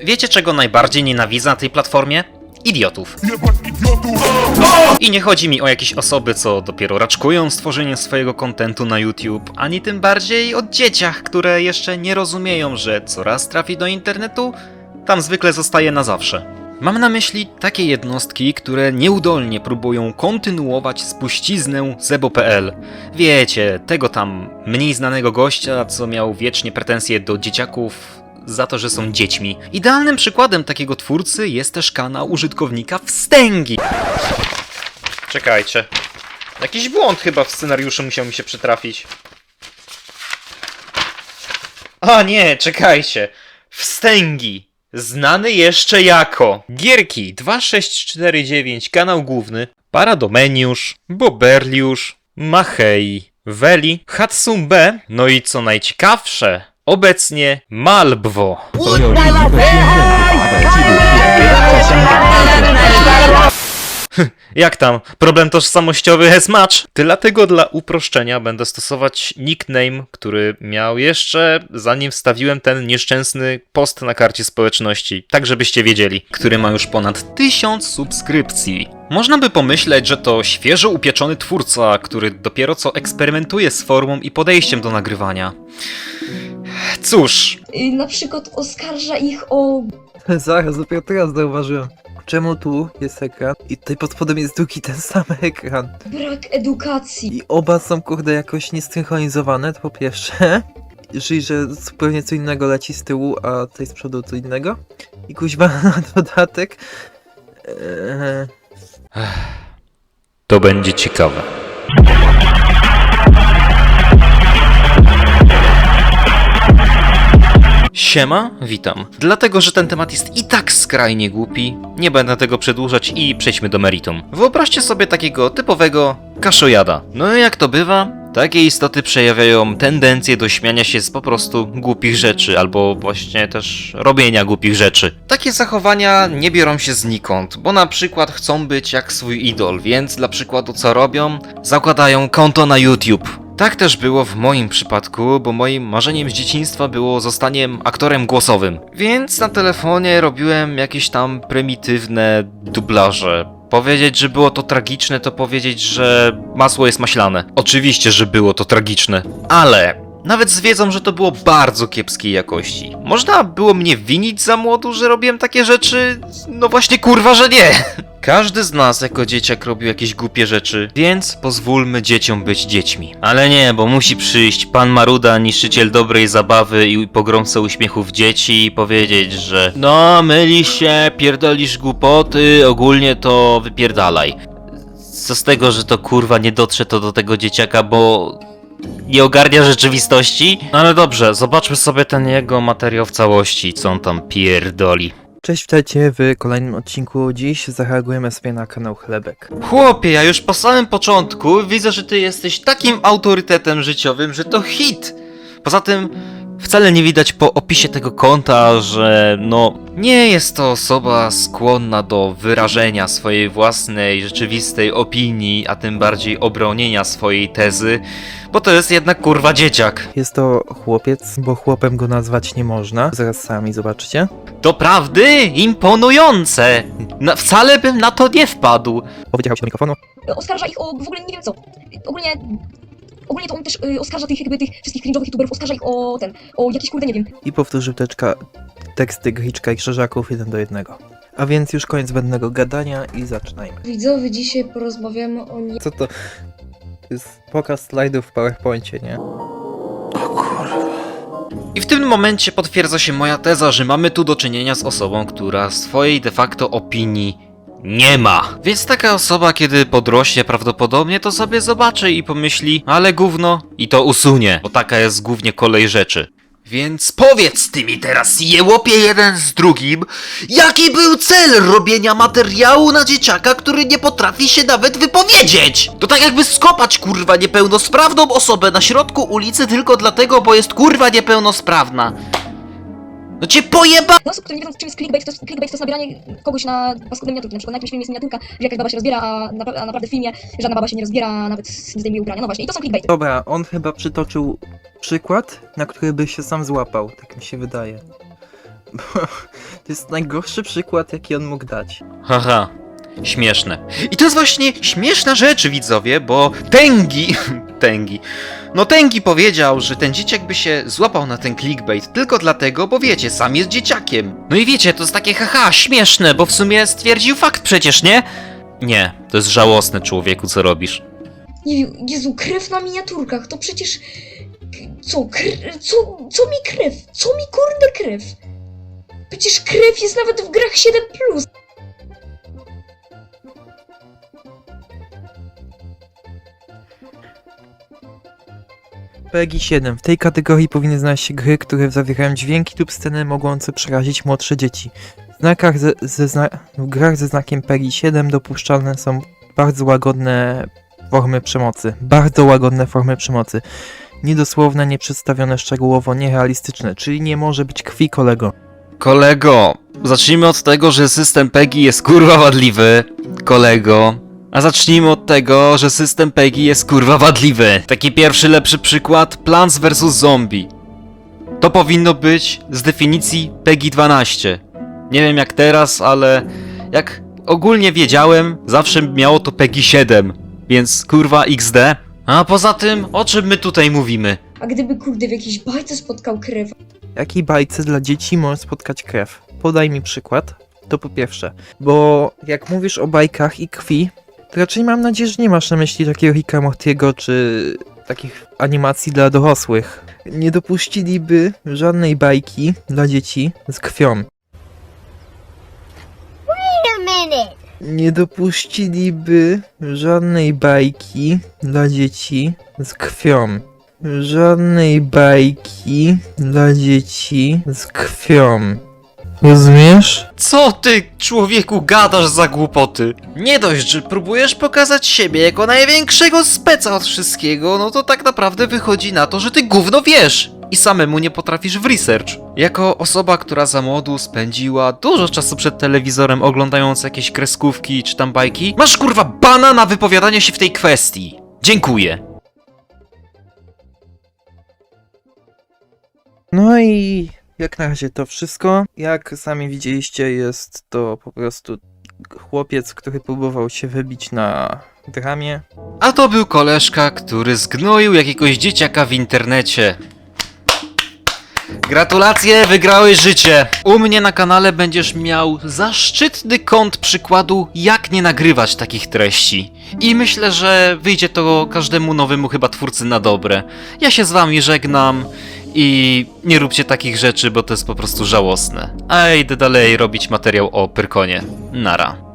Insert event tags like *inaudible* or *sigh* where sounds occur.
Wiecie, czego najbardziej nienawidzę na tej platformie? Idiotów. I nie chodzi mi o jakieś osoby, co dopiero raczkują stworzenie swojego kontentu na YouTube, ani tym bardziej o dzieciach, które jeszcze nie rozumieją, że co raz trafi do internetu, tam zwykle zostaje na zawsze. Mam na myśli takie jednostki, które nieudolnie próbują kontynuować spuściznę zebo.pl. Wiecie, tego tam mniej znanego gościa, co miał wiecznie pretensje do dzieciaków za to, że są dziećmi. Idealnym przykładem takiego twórcy jest też kanał użytkownika Wstęgi. Czekajcie. Jakiś błąd chyba w scenariuszu musiał mi się przytrafić. A nie, czekajcie. Wstęgi. Znany jeszcze jako Gierki 2649, kanał główny, Paradomeniusz, Boberliusz, Machei, Weli, Hatsumbe, no i co najciekawsze, obecnie Malbwo. Jak tam? Problem tożsamościowy has match? Dlatego dla uproszczenia będę stosować nickname, który miał jeszcze zanim wstawiłem ten nieszczęsny post na karcie społeczności, tak żebyście wiedzieli, który ma już ponad 1000 subskrypcji. Można by pomyśleć, że to świeżo upieczony twórca, który dopiero co eksperymentuje z formą i podejściem do nagrywania. Cóż, Y, Na przykład oskarża ich o *laughs* Zaraz, dopiero teraz zauważyłem. Czemu tu jest ekran i tutaj pod spodem jest drugi ten sam ekran? brak edukacji. I oba są kurde jakoś niesynchronizowane, to po pierwsze. *laughs* Czyli, że zupełnie co innego leci z tyłu, a tutaj z przodu co innego. I kuźwa *laughs* na dodatek. Eee, to będzie ciekawe. Siema, witam. Dlatego, że ten temat jest i tak skrajnie głupi, nie będę tego przedłużać i przejdźmy do meritum. Wyobraźcie sobie takiego typowego kaszojada. No i jak to bywa, takie istoty przejawiają tendencję do śmiania się z po prostu głupich rzeczy, albo właśnie też robienia głupich rzeczy. Takie zachowania nie biorą się znikąd, bo na przykład chcą być jak swój idol, więc dla przykładu co robią? Zakładają konto na YouTube. Tak też było w moim przypadku, bo moim marzeniem z dzieciństwa było zostaniem aktorem głosowym. Więc na telefonie robiłem jakieś tam prymitywne dublaże. Powiedzieć, że było to tragiczne, to powiedzieć, że masło jest maślane. Oczywiście, że było to tragiczne, ale nawet z wiedzą, że to było bardzo kiepskiej jakości. Można było mnie winić za młodu, że robiłem takie rzeczy? No właśnie kurwa, że nie. *laughs* Każdy z nas jako dzieciak robił jakieś głupie rzeczy, więc pozwólmy dzieciom być dziećmi. Ale nie, bo musi przyjść pan Maruda, niszczyciel dobrej zabawy i pogromca uśmiechów dzieci i powiedzieć, że no, mylisz się, pierdolisz głupoty, ogólnie to wypierdalaj. Co z tego, że to kurwa nie dotrze to do tego dzieciaka, bo nie ogarnia rzeczywistości? No ale dobrze, zobaczmy sobie ten jego materiał w całości, co on tam pierdoli. Cześć, witajcie w kolejnym odcinku. Dziś zareagujemy sobie na kanał Chlebek. Chłopie, ja już po samym początku widzę, że ty jesteś takim autorytetem życiowym, że to hit. Poza tym wcale nie widać po opisie tego konta, że no nie jest to osoba skłonna do wyrażenia swojej własnej rzeczywistej opinii, a tym bardziej obronienia swojej tezy, bo to jest jednak kurwa dzieciak. Jest to chłopiec, bo chłopem go nazwać nie można. Zaraz sami zobaczycie. Doprawdy imponujące. Na, wcale bym na to nie wpadł. Powiedział się do mikrofonu. Oskarża ich o w ogóle nie wiem co. Ogólnie ogólnie to on też y, oskarża tych jakby tych wszystkich cringe'owych youtuberów, oskarża ich o ten, o jakiś kurde nie wiem. i powtórzył teczka teksty Griczka i Krzyżaków jeden do jednego. A więc już koniec zbędnego gadania i zaczynajmy. Widzowie, dzisiaj porozmawiamy o nie... Co to? To jest pokaz slajdów w PowerPoincie, nie? I w tym momencie potwierdza się moja teza, że mamy tu do czynienia z osobą, która swojej de facto opinii nie ma. Więc taka osoba, kiedy podrośnie prawdopodobnie, to sobie zobaczy i pomyśli, ale gówno, i to usunie, bo taka jest głównie kolej rzeczy. Więc powiedz ty mi teraz, jełopie jeden z drugim, jaki był cel robienia materiału na dzieciaka, który nie potrafi się nawet wypowiedzieć? To tak jakby skopać kurwa niepełnosprawną osobę na środku ulicy tylko dlatego, bo jest kurwa niepełnosprawna. No cię pojeba... Dla osób, które nie wiedzą czym jest clickbait, to jest, clickbait to jest nabieranie kogoś na paskudnej miniaturki. Na przykład na jakimś filmie jest miniaturka, że jakaś baba się rozbiera, a, napra a naprawdę w filmie żadna baba się nie rozbiera, nawet nie zdejmuje ubrania. No właśnie, i to są clickbaity. Dobra, on chyba przytoczył przykład, na który by się sam złapał, tak mi się wydaje. *laughs* To jest najgorszy przykład, jaki on mógł dać. Haha, śmieszne. I to jest właśnie śmieszna rzecz, widzowie, bo Tengi, *laughs* Tengi, no Tengi powiedział, że ten dzieciak by się złapał na ten clickbait tylko dlatego, bo wiecie, sam jest dzieciakiem. No i wiecie, to jest takie haha, śmieszne, bo w sumie stwierdził fakt przecież, nie? Nie, to jest żałosne, człowieku, co robisz. Jezu, krew na miniaturkach, to przecież... Co, kr... co, co mi krew? Co mi kurde krew? Przecież krew jest nawet w grach 7+. PEGI 7. W tej kategorii powinny znaleźć się gry, które zawierają dźwięki lub sceny mogące przerazić młodsze dzieci. W, znakach ze, ze zna w grach ze znakiem PEGI 7 dopuszczalne są bardzo łagodne formy przemocy. Bardzo łagodne formy przemocy. Niedosłowne, nieprzedstawione szczegółowo, nierealistyczne, czyli nie może być krwi kolego. Kolego, zacznijmy od tego, że system PEGI jest kurwa wadliwy. Kolego. A zacznijmy od tego, że system PEGI jest kurwa wadliwy. Taki pierwszy lepszy przykład Plants vs Zombie. To powinno być z definicji PEGI 12. Nie wiem jak teraz, ale jak ogólnie wiedziałem, zawsze miało to PEGI 7. Więc kurwa XD. A poza tym, o czym my tutaj mówimy? A gdyby kurde w jakiejś bajce spotkał krew, Jakiej bajce dla dzieci może spotkać krew? Podaj mi przykład. To po pierwsze, bo jak mówisz o bajkach i krwi, raczej mam nadzieję, że nie masz na myśli takiego Ricka Mortiego czy takich animacji dla dorosłych. Nie dopuściliby żadnej bajki dla dzieci z krwią. Wait a minute. Nie dopuściliby żadnej bajki dla dzieci z krwią. Żadnej bajki dla dzieci z krwią. Rozumiesz? Co ty, człowieku, gadasz za głupoty? Nie dość, że próbujesz pokazać siebie jako największego speca od wszystkiego, no to tak naprawdę wychodzi na to, że ty gówno wiesz i samemu nie potrafisz w research. Jako osoba, która za młodu spędziła dużo czasu przed telewizorem oglądając jakieś kreskówki czy tam bajki, masz kurwa bana na wypowiadanie się w tej kwestii. Dziękuję. No i jak na razie to wszystko. Jak sami widzieliście, jest to po prostu chłopiec, który próbował się wybić na dramie. A to był koleżka, który zgnoił jakiegoś dzieciaka w internecie. Gratulacje, wygrałeś życie! U mnie na kanale będziesz miał zaszczytny kąt przykładu, jak nie nagrywać takich treści. I myślę, że wyjdzie to każdemu nowemu chyba twórcy na dobre. Ja się z wami żegnam i nie róbcie takich rzeczy, bo to jest po prostu żałosne. A ja idę dalej robić materiał o Pyrkonie. Nara.